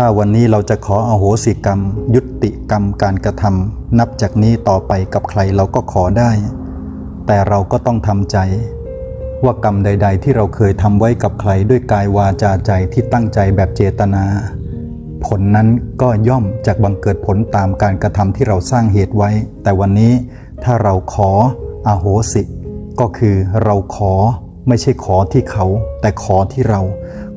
ถ้าวันนี้เราจะขออโหสิกรรม ยุติกรรมการกระทำนับจากนี้ต่อไปกับใครเราก็ขอได้ แต่เราก็ต้องทำใจ ว่ากรรมใด ๆ ที่เราเคยทำไว้กับใครด้วยกายวาจาใจที่ตั้งใจแบบเจตนา ผลนั้นก็ย่อมจากบังเกิดผลตามการกระทำที่เราสร้างเหตุไว้ แต่วันนี้ถ้าเราขออโหสิ ก็คือเราขอไม่ใช่ขอที่เขา แต่ขอที่เรา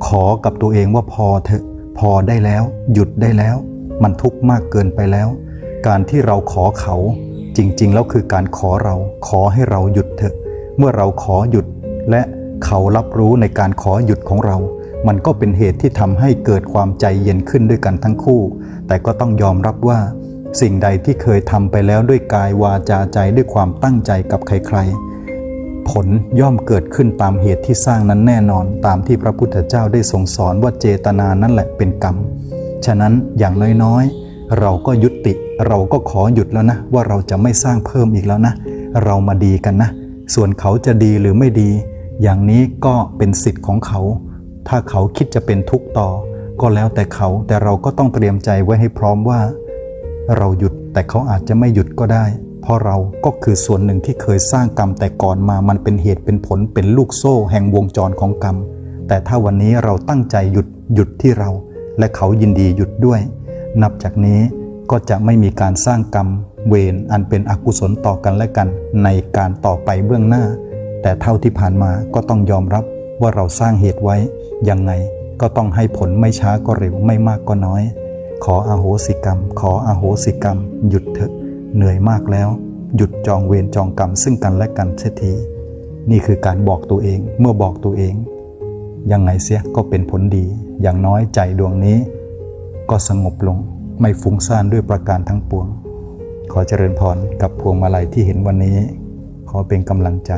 ขอกับตัวเองว่าพอเถอะ พอได้แล้ว หยุดได้แล้ว มันทุกข์มากเกินไปแล้ว การที่เราขอเขาจริงๆ แล้วคือการขอเราขอให้เราหยุดเถอะ เมื่อเราขอหยุดและเขารับรู้ในการขอหยุดของเรา มันก็เป็นเหตุที่ทำให้เกิดความใจเย็นขึ้นด้วยกันทั้งคู่ แต่ก็ต้องยอมรับว่า สิ่งใดที่เคยทำไปแล้วด้วยกายวาจาใจด้วยความตั้งใจกับใครๆ ผลย่อมเกิดขึ้นตามเหตุที่สร้างนั้นแน่นอนตามที่พระพุทธเจ้าได้ทรงสอนว่าเจตนานั่นแหละเป็นกรรม ฉะนั้นอย่างน้อยๆเราก็ยุติ เราก็ขอหยุดแล้วนะ ว่าเราจะไม่สร้างเพิ่มอีกแล้วนะ เรามาดีกันนะ ส่วนเขาจะดีหรือไม่ดี อย่างนี้ก็เป็นสิทธิ์ของเขา ถ้าเขาคิดจะเป็นทุกข์ต่อ ก็แล้วแต่เขาแต่เราก็ต้องเตรียมใจไว้ให้พร้อมว่า เราหยุดแต่เขาอาจจะไม่หยุดก็ได้ เพราะเราก็คือส่วนหนึ่งที่เคยสร้างกรรมแต่ก่อนมามันเป็นเหตุเป็นผลเป็นลูกโซ่แห่งวงจรของกรรม แต่ถ้าวันนี้เราตั้งใจหยุดหยุดที่เรา และเขายินดีหยุดด้วย นับจากนี้ก็จะไม่มีการสร้างกรรม เวรอันเป็นอกุศลต่อกันและกัน ในการต่อไปเบื้องหน้า แต่เท่าที่ผ่านมาก็ต้องยอมรับว่าเราสร้างเหตุไว้ยังไงก็ต้องให้ผลไม่ช้าก็เร็วไม่มากก็น้อย ขออโหสิกรรม ขออโหสิกรรม หยุดเถอะ เหนื่อยมากแล้ว หยุดจองเวรจองกรรมซึ่งกันและกันเสียทีนี่คือการบอกตัวเองเมื่อบอกตัวเอง ยังไงเสียก็เป็นผลดี อย่างน้อยใจดวงนี้ ก็สงบลงไม่ฟุ้งซ่านด้วยประการทั้งปวง ขอเจริญพรกับพวงมาลัยที่เห็นวันนี้ ขอเป็นกำลังใจ